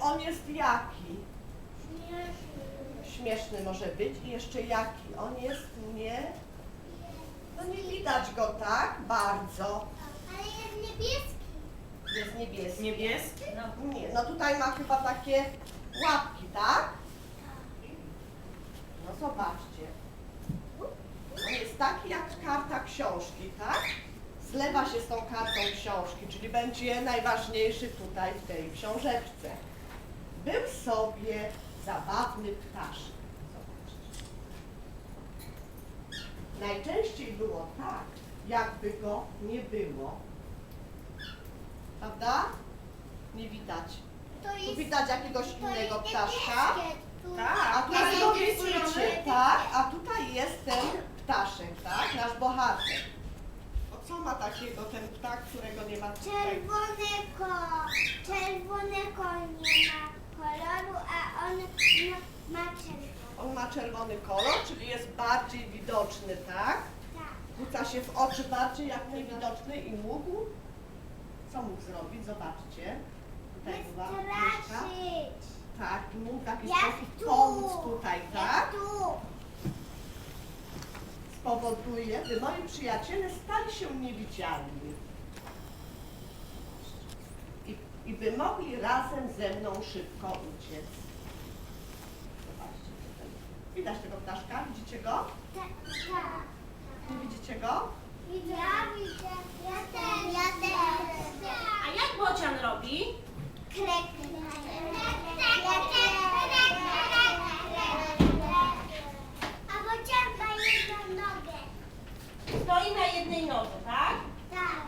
on jest jaki? Śmieszny może być i jeszcze jaki? On jest nie... No nie widać go tak bardzo. Ale jest niebieski. Jest niebieski. Niebieski? No. Nie, no tutaj ma chyba takie łapki, tak? No zobaczcie. On jest taki jak karta książki, tak? Zlewa się z tą kartą książki, czyli będzie najważniejszy tutaj w tej książeczce. Był sobie zabawny ptaszek. Zobaczcie. Najczęściej było tak, jakby go nie było. Prawda? Nie widać. To Tu jest, widać jakiegoś innego ptaszka. Tak. A tutaj to widzicie, tak? A tutaj jest ten ptaszek, tak? Nasz bohater. Co ma takiego ten ptak, którego nie ma tutaj? Czerwonego, czerwonego nie ma koloru, a on ma, ma czerwony. On ma czerwony kolor, czyli jest bardziej widoczny, tak? Tak. Rzuca się w oczy bardziej jak niewidoczny i mógł? Co mógł zrobić? Zobaczcie. Tutaj była myszka. Wystraszyć. Tak, i mógł w jakiś Jak sposób tu. pomóc tutaj, tak? Jak tu. Spowoduje, by moi przyjaciele stali się niewidzialni i, i by mogli razem ze mną szybko uciec. Zobaczcie tutaj. Widać tego ptaszka? Widzicie go? Tak, tak. Nie widzicie go? Widzę. Ja widzę. Ja też. Ja też. A jak bocian robi? Krek. Ja też. A bocian ma jedną nogę. Stoi na jednej nodze, tak? Tak.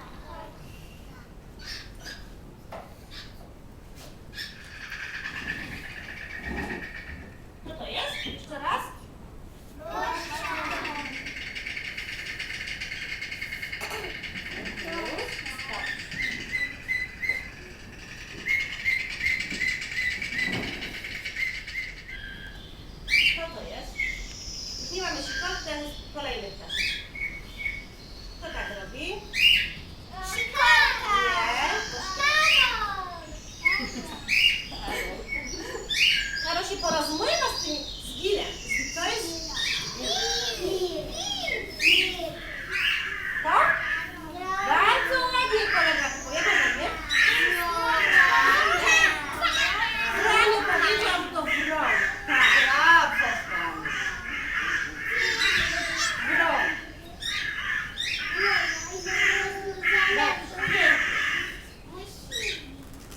Co to jest? Jeszcze raz? Co to jest? Już nie mamy się ten kolejny ptaszek. Co tak robi? Szkoda. Karo się porozumiewa z tym z Gilem. To jest to? Bardzo ładnie kolega opowiada, że nie? Franiu powiedział to wrong. Tak, Brawo, Fran. wrong.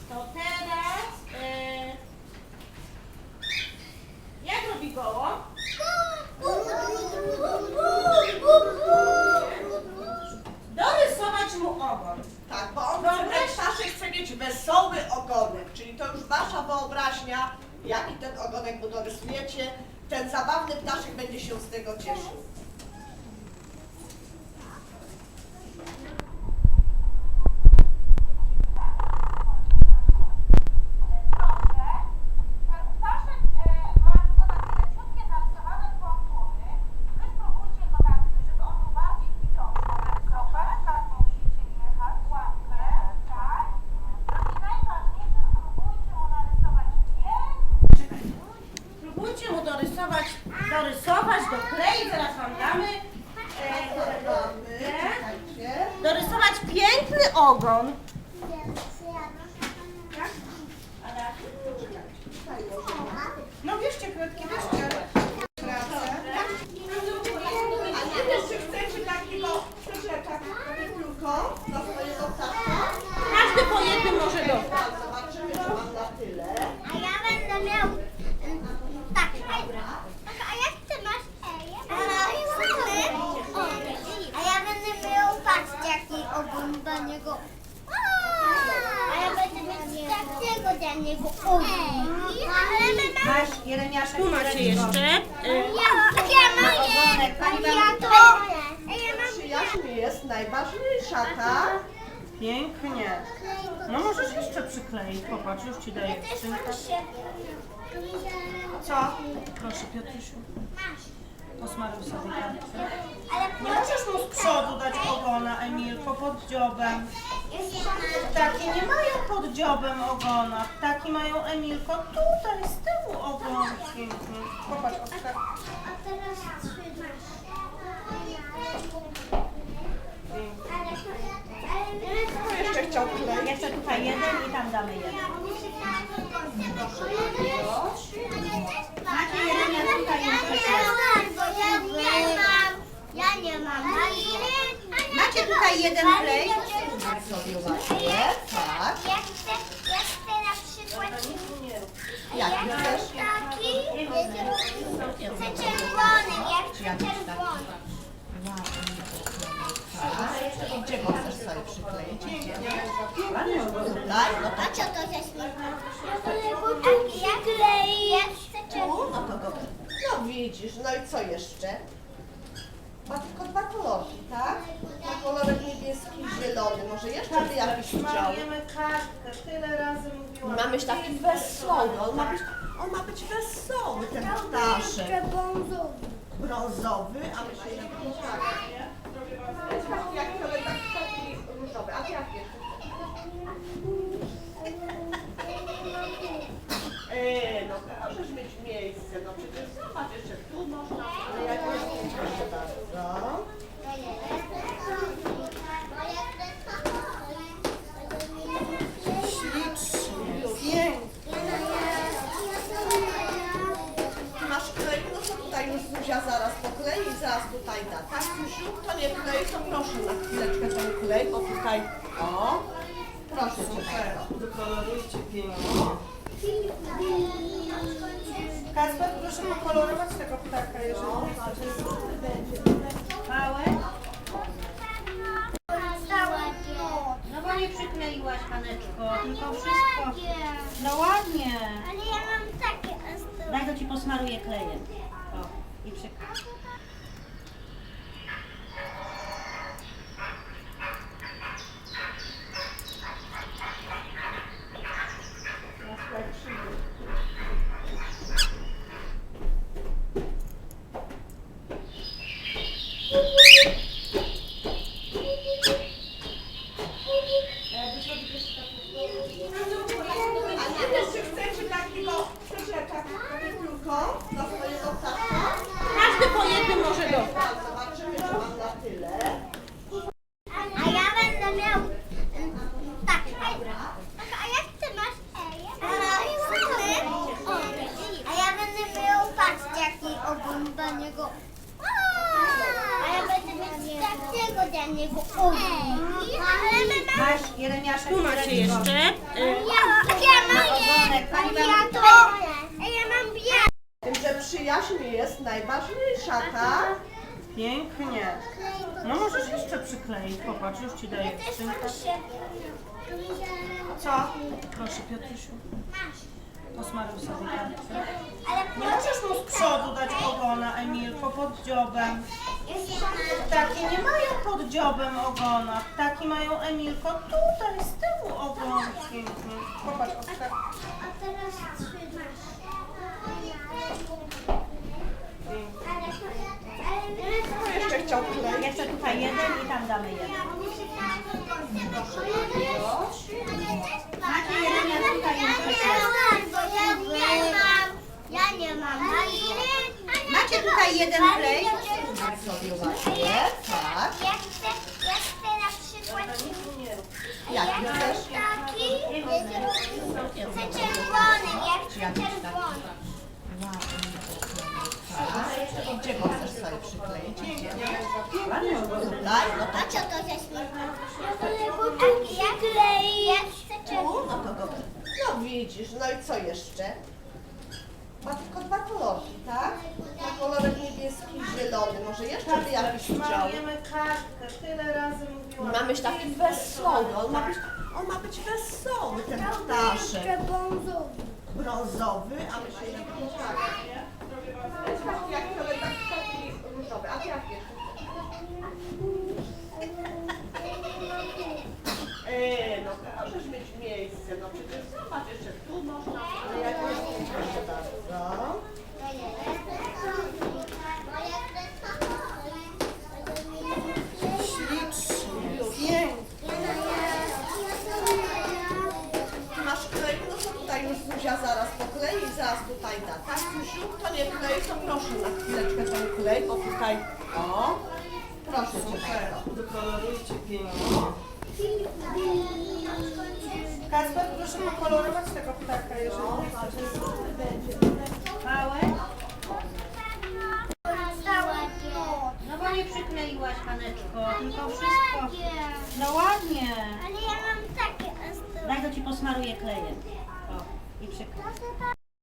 To teraz... E, jak robi gołąb? Dorysować mu ogon. Tak, bo on chce, ten ptaszek chce mieć wesoły ogonek, czyli to już wasza wyobraźnia, jaki ten ogonek mu dorysujecie, ten zabawny ptaszek będzie się z tego cieszył. Próbujcie mu dorysować, dorysować, dokleić, zaraz wam damy. E, Czekajcie. dorysować piękny ogon. Tutaj może. No bierzcie kredki, bierzcie. Pracę. A nie wiem, czy chcecie takiego przeczeka tylko dla swojego ptaszka? Każdy po jednym może dostać. Tak, zobaczymy, czy mam na tyle. A ja będę miał tak. A jak ty masz? A ja będę miał patrz jaki ogon dla niego. A ja będę mieć takiego dla niego ogon. Ale my mamy... Masz Jeremiaszek. Tu macie jeszcze. e, Ja, ja mam je. Ja to. Ja mam Przyjaźń jest najważniejsza, tak? Pięknie. No możesz jeszcze przykleić. Popatrz, już ci daję. Co? Proszę Piotrusiu. Posmaruj sobie kartkę. Nie możesz mu z przodu dać ogona, Emilko, pod dziobem. Ptaki nie mają pod dziobem ogona. Ptaki mają, Emilko, tutaj, z tyłu ogon. Pięknie. Popatrz, Oskar. A teraz trzymasz. Kto jeszcze chciał klej? Jeszcze tutaj jeden i tam damy jeden. Macie jeden, ja tutaj jeszcze Ja nie mam. Ja nie mam. Macie tutaj jeden klej? Sobie ładnie, tak. Ja chcę, ja chcę na przykład Jak ja chcesz? taki, chcę czerwony, ja chcę czerwony. Tak. Gdzie go chcesz sobie przykleić? Gdzie? Tutaj? No A co to za śmiech? Ja kleję, ja chcę tu? No to go. No widzisz, no i co jeszcze? Ma tylko dwa kolorki, tak? Ma kolorek niebieski i zielony. Może jeszcze by jakiś chciał? Malujemy kartkę. Tyle razy mówiłam. Ma być taki wesoły, on ma być, on ma być wesoły, ten ptaszek. Brązowy, a my się Yeah. yeah. Małe? No bo nie przykleiłaś, Haneczko, tylko wszystko. No ładnie. Ale ja mam takie. Daj, to ci posmaruję klejem. O, i przyklej. Dla niego. Ale my mamy... Masz, Jeremiaszek, tu macie jeszcze. Ja, ja mam pani ja to, a ja mam białe. Tym, że przyjaźń jest najważniejsza, tak? Pięknie. No możesz jeszcze przykleić. Popatrz, już ci daję. Co? Proszę, Piotrusiu. Posmaruj sobie kartkę. Ale Nie możesz mu z przodu dać ogona, Emilko, pod dziobem. Ptaki nie mają pod dziobem ogona. Ptaki mają, Emilko, tutaj, z tyłu ogon. Popatrz, Oskar. A teraz trzymasz. Kto jeszcze chciał klej? Jeszcze tutaj jeden i tam damy jeden. Macie jeden, ja tutaj jeszcze. Ja nie mam. Macie tutaj jeden klej? Sobie ładnie, tak. Ja chcę, ja chcę na przykład Jak ja chcesz? taki, chcę czerwony, ja chcę czerwony. Tak. Gdzie go chcesz sobie przykleić? Tutaj? No A to co to za śmiech? Ja chcę czerwony. No to go. No widzisz, no i co jeszcze? Ma tylko dwa kolorki, tak? Ma kolorek niebieski i zielony. Może jeszcze by jakiś chciał? Malujemy kartkę. Tyle razy mówiłam. Ma być taki wesoły, on ma być, on ma być wesoły, ten ptaszek. Brązowy, a my się nie nie? Taki jak kolor, taki, różowy. A ty jak jeszcze? Eee, no możesz mieć miejsce, no przecież zobacz, jeszcze tu można, Zuzia zaraz poklei i zaraz tutaj da. Tak, Zuziu? To nie klei, to proszę na chwileczkę ten klej, bo tutaj... O, proszę Super. Dokolorujcie pięknie. Kasper, proszę pokolorować tego ptaka, jeżeli no, nie. Małe? Tak. No bo nie przykleiłaś, Haneczko, tylko no wszystko. No ładnie. Ale ja mam takie. Daj ci posmaruję klejem. O, i przyklej. Proszę